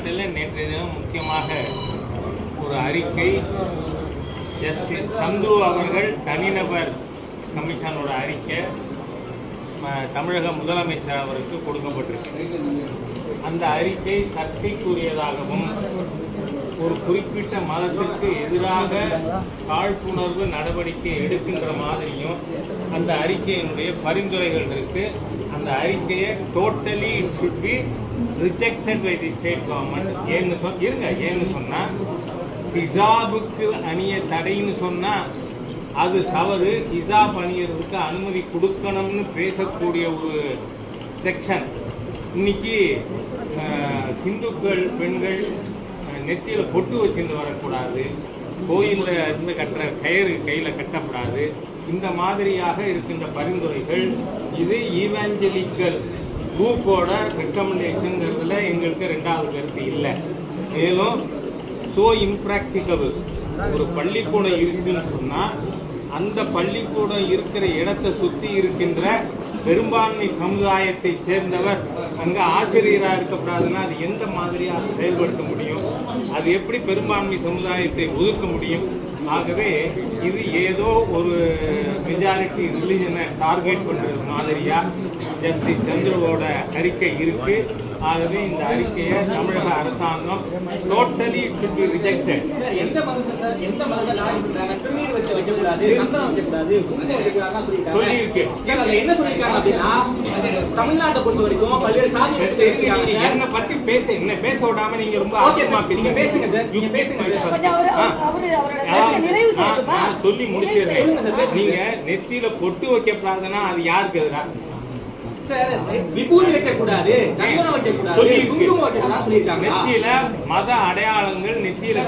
தமிழ்நாட்டில் நேற்று தினம் முக்கியமாக ஒரு அறிக்கை ஜஸ்டிஸ் சந்து அவர்கள் தனிநபர் கமிஷனோட அறிக்கை தமிழக முதலமைச்சர் அவருக்கு கொடுக்கப்பட்டிருக்கு. அந்த அறிக்கை சர்ச்சைக்குரியதாகவும் ஒரு குறிப்பிட்ட மதத்திற்கு எதிராக காழ்ப்புணர்வு நடவடிக்கை எடுக்கின்ற மாதிரியும் அந்த அறிக்கையினுடைய பரிந்துரைகள் இருக்கு. அந்த அறிக்கையை totally it should be rejected by the state government ஏன்னு சொல் இருங்க ஏன்னு சொன்னா ஹிசாபுக்கு அணிய தடைன்னு சொன்னா அது தவறு. ஹிசாப் அணியறதுக்கு அனுமதி கொடுக்கணும்னு பேசக்கூடிய ஒரு செக்ஷன் இன்னைக்கு அஹ், இந்துக்கள் பெண்கள் நெத்தியில் நெத்தியில பொட்டு வச்சுட்டு வரக்கூடாது. கோயில்ல இருந்து கட்டுற கயிறு கையில கட்டக்கூடாது. இந்த மாதிரியாக இருக்கின்ற பரிந்துரைகள் இது ஈவாஞ்சலிக்கல் குரூப்போட ரெக்கமெண்டேஷன்ங்கிறதுல எங்களுக்கு ரெண்டாவது கருத்து இல்லை. மேலும் சோ இம்ப்ராக்டிகபிள் ஒரு பள்ளிக்கூடம் இருக்குன்னு சொன்னால் அந்த பள்ளிக்கூடம் இருக்கிற இடத்தை சுற்றி இருக்கின்ற பெரும்பான்மை சமுதாயத்தை சேர்ந்தவர் அங்கே ஆசிரியராக இருக்கக்கூடாதுன்னா அது எந்த மாதிரியாக செயல்படுத்த முடியும்? அது எப்படி பெரும்பான்மை சமுதாயத்தை ஒதுக்க முடியும்? ஆகவே இது ஏதோ ஒரு மெஜாரிட்டி ரிலிஜனை டார்கெட் பண்றது மாதிரியா? ஜஸ்டிஸ் சந்திரவோட அறிக்கை இருக்கு. ஆகவே இந்த அறிக்கையை தமிழக அரசாங்கம் டோட்டலி should be எந்த மதத்தை சார்? எந்த மதத்தை டார்கெட் பண்றாங்க திருநீர் வச்சு வைக்கக்கூடாது சந்தனம் வைக்கக்கூடாது குங்குமம் வைக்கக்கூடாதுன்னு சொல்லியிருக்காங்க. சொல்லியிருக்கு. சார் அதுல என்ன சொல்லியிருக்காங்க அப்படின்னா தமிழ்நாட்டை பொறுத்த வரைக்கும் பல்வேறு சாதி என்ன பத்தி பேச என்ன பேச விடாம நீங்க ரொம்ப நீங்க பேசுங்க சார் நீங்க பேசுங்க சொல்லி பேசுங்க. நீங்க நெத்தியில பொட்டு வைக்கப்படாதுன்னா அது யாருக்கு எதிரா? மத அடையாளங்கள் நெத்தியில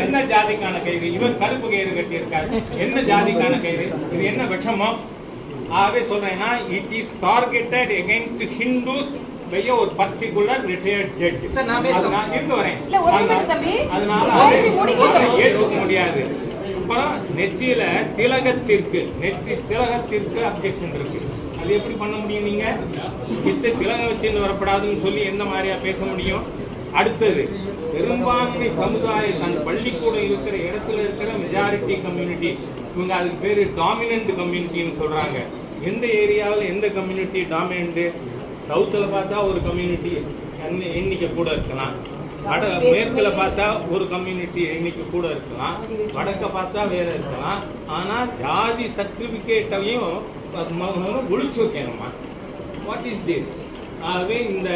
என்ன ஜாதிக்கான கயிறு? இவர் கருப்பு கயிறு கட்டி இருக்காரு என்ன ஜாதிக்கான கயிறு? இது என்ன விஷமம் ஆகவே சொல்றேன்னா it is targeted against Hindus by ஒரு பர்டிகுலர் ரிட்டையர்ட் ஜட்ஜ் நான் இருக்க வரேன். இல்ல, ஒரு நிமிஷம் தம்பி. அதனால. ஏற்றுக்க முடியாது. அப்புறம் நெத்தியில திலகத்திற்கு நெத்தி திலகத்திற்கு அப்ஜெக்ஷன் இருக்கு. அது எப்படி பண்ண முடியும் நீங்க? வித்து திலகம் வச்சுன்னு வரப்படாதுன்னு சொல்லி எந்த மாதிரியா பேச முடியும்? அடுத்தது பெரும்பான்மை சமுதாயம் அந்த பள்ளிக்கூடம் இருக்கிற இடத்துல இருக்கிற மெஜாரிட்டி கம்யூனிட்டி இவங்க அதுக்கு பேரு டாமினன்ட் கம்யூனிட்டின்னு சொல்றாங்க. எந்த ஏரியாவில் எந்த கம்யூனிட்டி டாமினன்ட் சவுத்துல பார்த்தா ஒரு கம்யூனிட்டி எண்ணிக்கை கூட இருக்கலாம். வட மேற்குல பார்த்தா ஒரு கம்யூனிட்டி எண்ணிக்கை கூட இருக்கலாம். வடக்க பார்த்தா வேற இருக்கலாம். ஆனா ஜாதி சர்டிபிகேட்டையும் ஒழிச்சு வைக்கணுமா? வாட் இஸ் திஸ் ஆகவே இந்த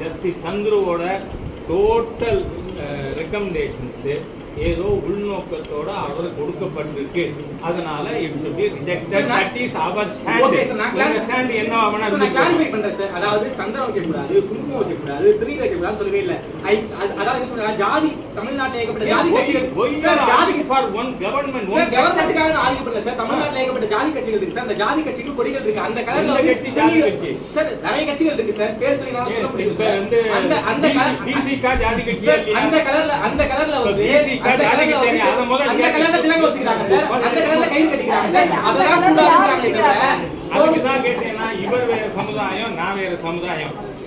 ஜஸ்டிஸ் சந்துருவோட டோட்டல் ரெக்கமெண்டேஷன்ஸு ஏதோ உள்நோக்கத்தோட அவருக்கு கொடுக்கப்பட்டிருக்கு அதனால இட் ஓகே சார், நான் stand என்ன ஆவணா சார், நான் clarify பண்றேன் சார். அதாவது சந்தனம் வைக்கக்கூடாது, குங்குமம் வைக்கக்கூடாது, திருநீர் வைக்கக்கூடாதுன்னு சொல்லவே இல்ல. அதாவது சொல்றேன், ஜாதி தமிழ்நாட்டில் ஏகப்பட்ட ஜாதி கட்சிகள் சார், ஜாதி சார். கவர்மெண்ட்டுக்காக சார். தமிழ்நாட்டில் ஏகப்பட்ட ஜாதி கட்சிகள் இருக்கு சார். அந்த ஜாதி கட்சிக்கு கொடிகள் இருக்கு. அந்த கலர்ல கட்சி ஜாதி கட்சி? சார், நிறைய கட்சிகள் இருக்கு சார். பேர் சொல்லி சொல்ல முடியும் அந்த அந்த கலர் BC கா ஜாதி இல்லையா? அந்த கலர்ல அந்த கலர்ல வந்து BC கா அந்த ஜாதி அதை முதல்ல அந்த கலர்ல வச்சுக்கிறாங்க சார். அந்த கலர்ல கயிறு கட்டிக்கிறாங்க சார். அதெல்லாம் அதுக்கு தான் கேட்டேன்னா இவர் வேற சமுதாயம் நான் வேற சமுதாயம்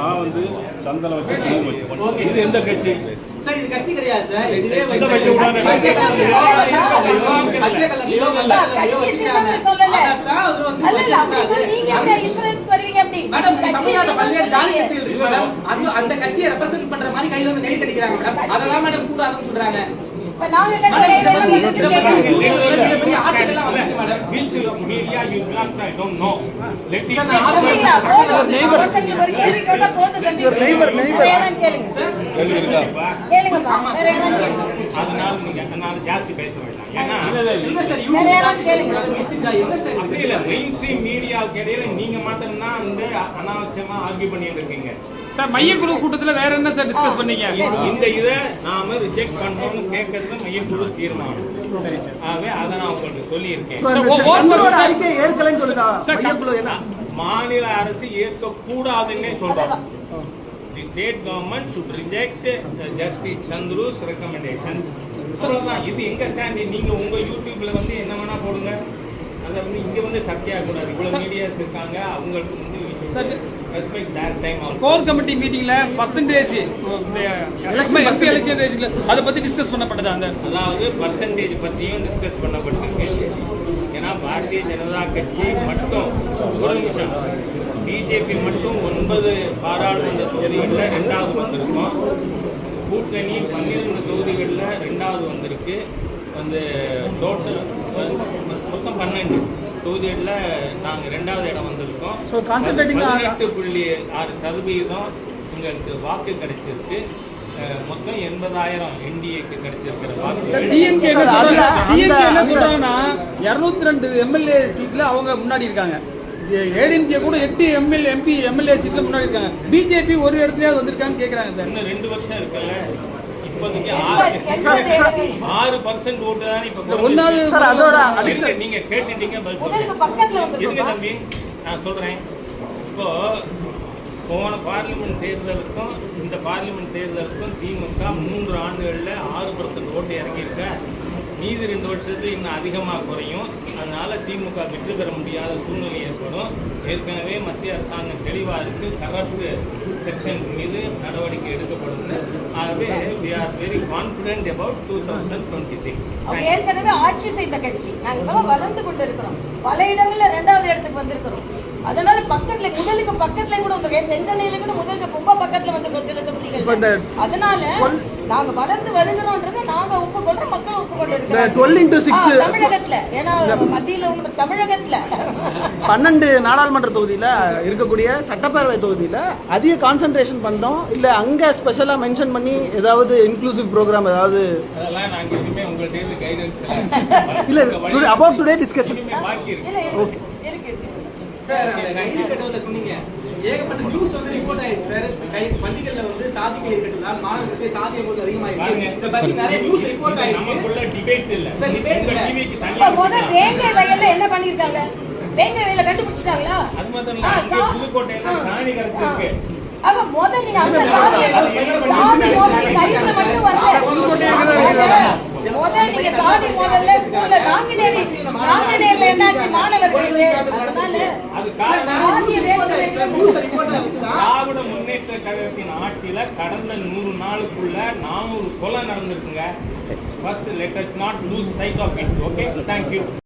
நான் வந்து சந்தனம் வச்சு. இது எந்த கட்சி? சார் இது கட்சி கிடையாது சார். அந்த அந்த கட்சியை ரெப்ரசென்ட் பண்ற மாதிரி கையில வந்து கை கட்டிக்கிறாங்க மேடம். அதெல்லாம் மேடம் கூடாதுன்னு சொல்றாங்க. இப்ப நாங்க கேளுங்க. கேளுங்க. அதனால நீங்க அதனால ஜாஸ்தி பேச வேண்டாம். ஏன்னா என்ன சார் வேற யாராவது கேளுங்க. என்ன சார் அப்படி இல்ல. மெயின் ஸ்ட்ரீம் மீடியாவுக்கு இடையில நீங்க மாத்திரம் தான் வந்து அனாவசியமா ஆர்கியூ பண்ணிட்டு இருக்கீங்க. சார் மையக்குழு கூட்டத்துல வேற என்ன சார் டிஸ்கஸ் பண்ணீங்க? இந்த இதை நாம ரிஜெக்ட் பண்றோம்னு கேட்கறது மையக்குழு தீர்மானம். ஆகவே அதை நான் உங்களுக்கு சொல்லியிருக்கேன். அறிக்கை ஏற்கலன்னு சொல்லுதா? மையக்குழு என்ன? மாநில அரசு ஏற்க கூடாதுன்னே சொல்றாங்க the state government should reject justice Chandru's recommendations அவ்வளவுதான். இது எங்க ஸ்டாண்ட் நீங்க உங்க யூடியூப்ல வந்து என்ன வேணா போடுங்க. அதை வந்து இங்க வந்து சர்ச்சையாக கூடாது. இவ்வளவு மீடியாஸ் இருக்காங்க. அவங்களுக்கு வந்து கோர் கமிட்டி மீட்டிங்ல பர்சன்டேஜ் எம்பி எலெக்ஷன் அதை பத்தி டிஸ்கஸ் பண்ணப்பட்டதா அந்த? அதாவது பர்சன்டேஜ் பத்தியும் டிஸ்கஸ் பண்ணப்பட்டிருக்கு. ஏன்னா பாரதிய ஜனதா கட்சி மட்டும் ஒரு நிமிஷம். பிஜேபி மட்டும் ஒன்பது பாராளுமன்ற தொகுதிகளில் ரெண்டாவது வந்திருக்கோம். கூட்டணி பன்னிரெண்டு தொகுதிகளில் ரெண்டாவது வந்திருக்கு. வந்து டோட்டல் மொத்தம் பன்னெண்டு. தொகுதிகளில் நாங்கள் ரெண்டாவது இடம் வந்திருக்கோம். Concentrating on- பதினெட்டு புள்ளி ஆறு சதவீதம் உங்களுக்கு வாக்கு கிடைச்சிருக்கு. மொத்தம் எண்பதாயிரம் என்டிஏக்கு கிடைச்சிருக்கிற ரெண்டு எம்எல்ஏ சீட்ல அவங்க முன்னாடி இருக்காங்க. ஏடிஎம்கே கூட எட்டு எம்எல்ஏ எம்பி எம்எல்ஏ சீட்ல முன்னாடி இருக்காங்க. பிஜேபி ஒரு இடத்துலயாவது வந்திருக்காங்கன்னு கேக்குறாங்க சார். இன்னும் ரெண்டு வருஷம் இருக்குல்ல. இப்போதைக்கு எண்பது- ஆறு. பர்சன்ட் ஓட்டு தான் இப்ப அதோட நீங்க கேட்டுட்டீங்க இருங்க தம்பி? நான் சொல்றேன். இப்போ போன பார்லிமெண்ட் தேர்தலுக்கும் இந்த பார்லிமெண்ட் தேர்தலுக்கும் திமுக மூன்று ஆண்டுகள்ல ஆறு பர்சன்ட் ஓட்டு இறங்கியிருக்க. மீதி ரெண்டு வருஷத்துக்கு இன்னும் அதிகமாக குறையும். அதனால திமுக வெற்றி பெற முடியாத சூழ்நிலை ஏற்படும். ஏற்கனவே மத்திய அரசாங்கம் தெளிவா இருக்கு. கரப்ட் செக்ஷன் மீது நடவடிக்கை எடுக்கப்படும் ஆகவே we are very confident about two thousand twenty six ஏற்கனவே ஆட்சி செய்த கட்சி. நாங்க இப்ப வளர்ந்து கொண்டு இருக்கிறோம் பல இடங்கள்ல ரெண்டாவது இடத்துக்கு வந்திருக்கிறோம். அதனால பக்கத்துல முதலுக்கு பக்கத்துல கூட வந்து தென்சென்னையில கூட முதலுக்கு ரொம்ப பக்கத்துல வந்து அதனால நாங்க வளர்ந்து வருகிறோன்றதை நாங்க ஒப்புக்கொள்றோம் மக்கள் ஒப்புக்கொண்டு இந்த இருக்கிறாங்க 12 into 6 ஆ, தமிழகத்துல. ஏன்னா மத்தியில தமிழகத்துல. பன்னெண்டு நாடாளுமன்ற தொகுதியில இருக்கக்கூடிய சட்டப்பேரவை தொகுதியில அதிக கான்சென்ட்ரேஷன் பண்றோம். இல்ல அங்க ஸ்பெஷலா மென்ஷன் பண்ணி ஏதாவது இன்க்ளூசிவ் ப்ரோக்ராம் ஏதாவது? இல்ல. today discussion. இனிமே பாக்கி இருக்கு. சார் அந்த கயிறு கட்டுவதில் சொன்னீங்க. ஏகப்பட்ட நியூஸ் வந்து ரிப்போர்ட் ஆயிடுச்சு சார் கை பள்ளிகள்ல வந்து சாதி கயிறு கட்டுவதால் மாணவர்களுக்கு சாதிய போது அதிகமாயிருக்கு பாருங்க. இதை பத்தி நிறைய நியூஸ் ரிப்போர்ட் ஆயிருக்கு நமக்குள்ள டிபேட் இல்ல சார், உங்க இல்ல. முத. வேங்கை வயல்ல என்ன பண்ணிருக்காங்க வேங்கை வயல்ல கண்டுபிடிச்சிட்டாங்களா அது மாத்திரம் இல்ல புதுக்கோட்டையில. சாணி கரைச்சிருக்கு ஆக முத நீங்க அந்த சாதி சாதி மோதல் கையில மட்டும் வரல புதுக்கோட்டை எங்க தான் இருக்கு? முத நீங்க சாதி மோதல்ல ஸ்கூல்ல நாங்குநேரி நாங்குநேரில என்னாச்சு மாணவர்களுக்கு திராவிட முன்னேற்ற கழகத்தின் ஆட்சியில கடந்த நூறு நாளுக்குள்ள நானூறு கொலை நடந்திருக்குங்க. First let us not lose sight of it okay thank you